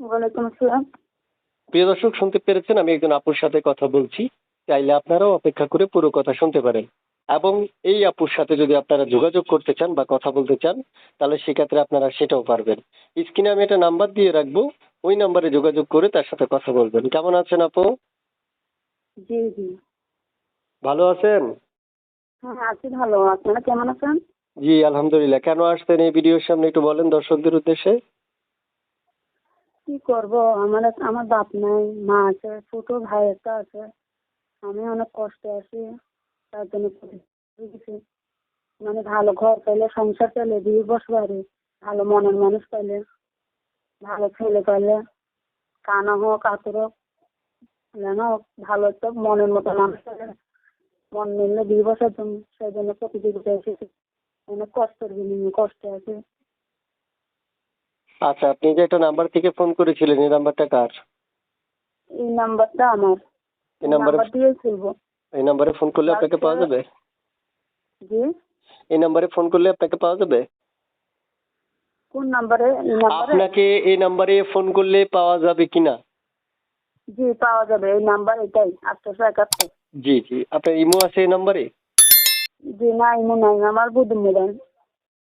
ওয়ালাইকুম আসসালাম। প্রিয় দর্শক শুনতে পেরেছেন আমি একজন আপুর সাথে কথা বলছি। চাইলে আপনারাও অপেক্ষা করে পুরো কথা শুনতে পারেন। এবং এই আপুর সাথে যদি আপনারা যোগাযোগ করতে চান বা কথা বলতে চান তাহলে সেক্ষেত্রে আপনারা সেটাও পারবেন। স্ক্রিনে আমি একটা নাম্বার দিয়ে রাখব। ওই নাম্বারে যোগাযোগ করে তার সাথে কথা বলবেন। কেমন আছেন আপু? জি জি। ভালো আছেন? হ্যাঁ আছি ভালো। আপনারা কেমন আছেন? জি আলহামদুলিল্লাহ। কেন আসছেন এই ভিডিওর সামনে একটু বলেন দর্শকদের উদ্দেশ্যে? কি করব? আমার আমার বাপ নাই, মা আছে, ছোট ভাই একটা আছে। আমি অনেক কষ্টে আছি, তার জন্য মানে ভালো ঘর পাইলে সংসার চাইলে বিয়ে বসবে আরে ভালো মনের মানুষ পাইলে, ভালো ছেলে পাইলে, কানা হোক, আতর হোক লেনা হোক, ভালো একটা মনের মতো মানুষ পাইলে মন মিললে বিয়ে বসার জন্য সেই জন্য প্রতিযোগিতা এসেছি অনেক কষ্টের বিনিময়ে কষ্টে আছে। আচ্ছা আপনি যে একটা নাম্বার থেকে ফোন করেছিলেন এই নাম্বারটা কার? এই নাম্বারটা আমার। এই নাম্বারে নাম্বার দিয়ে খুলবো এই নাম্বারে ফোন করলে আপনাকে পাওয়া যাবে? জি। এই নাম্বারে ফোন করলে আপনাকে পাওয়া যাবে? কোন নাম্বারে এই নাম্বারে আপনাকে এই নাম্বারে ফোন করলে পাওয়া যাবে কিনা জি পাওয়া যাবে। এই নাম্বার এটাই আটশোশো একাত্তর। জি জি। আপনার ইমো আছে এই নাম্বারে জি না ইমো নাই। আমার বুধুর মোবাইল।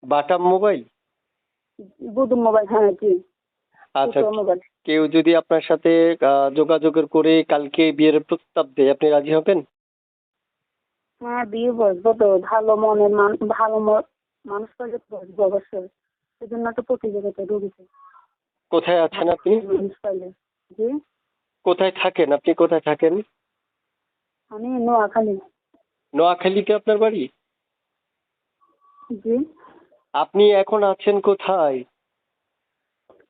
বাটাম মোবাইল? বুধুর মোবাইল হ্যাঁ জি। আচ্ছা মোবাইল। কেউ যদি আপনার সাথে যোগাযোগের করে কালকে বিয়ের প্রস্তাব দেয় আপনি রাজি হবেন? হ্যাঁ বিয়ে বসবো তো ভালো মনের ভালো মানুষ বসবো অবশ্যই। সেজন্য তো প্রতিযোগিতায় ঢুকেছে কোথায় আছেন আপনি? জি। কোথায় থাকেন? আপনি কোথায় থাকেন? আমি নোয়াখালী। নোয়াখালীতে আপনার বাড়ি? জি। আপনি এখন আছেন কোথায়?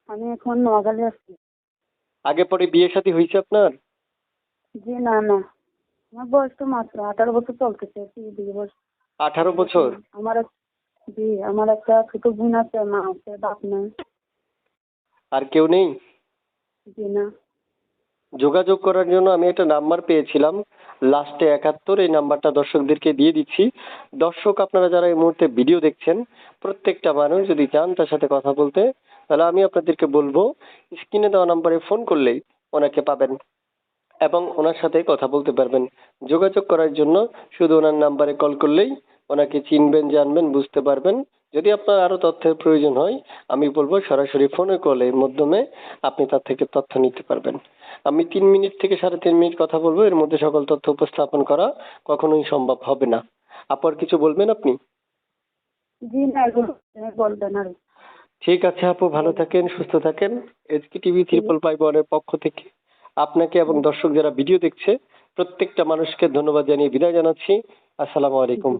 আমি এখন নোয়াখালী আছি আগে পরে বিয়ে শাদী হয়েছে আপনার? জি না না। আমার বয়স তো মাত্র আঠারো বছর চলতেছে আঠারো বছর? আমার জি আমার একটা ছোট বোন আছে মা আছে বাপ নাই। আর কেউ নেই? জি না। যোগাযোগ করার জন্য আমি একটা নাম্বার পেয়েছিলাম। লাস্টে একাত্তর, এই নাম্বারটা দর্শকদেরকে দিয়ে দিচ্ছি। দর্শক, আপনারা যারা এই মুহূর্তে ভিডিও দেখছেন, প্রত্যেকটা মানুষ যদি চান তার সাথে কথা বলতে, তাহলে আমি আপনাদেরকে বলব, স্ক্রিনে দেওয়া নাম্বারে ফোন করলেই ওনাকে পাবেন এবং ওনার সাথে কথা বলতে পারবেন। যোগাযোগ করার জন্য শুধু ওনার নাম্বারে কল করলেই ওনাকে চিনবেন, জানবেন, বুঝতে পারবেন। যদি আপনার আরও তথ্যের প্রয়োজন হয় আমি বলব সরাসরি ফোনে কলের মাধ্যমে আপনি তার থেকে তথ্য নিতে পারবেন। আমি তিন মিনিট থেকে সাড়ে তিন মিনিট কথা বলব এর মধ্যে সকল তথ্য উপস্থাপন করা কখনোই সম্ভব হবে না। আপার কিছু বলবেন আপনি? জি না বলবেন আর ঠিক আছে আপু ভালো থাকেন সুস্থ থাকেন। এসকে টিভি ত্রিপল ফাইভ ওয়ানের পক্ষ থেকে আপনাকে এবং দর্শক যারা ভিডিও দেখছে প্রত্যেকটা মানুষকে ধন্যবাদ জানিয়ে বিদায় জানাচ্ছি। আসসালামু আলাইকুম।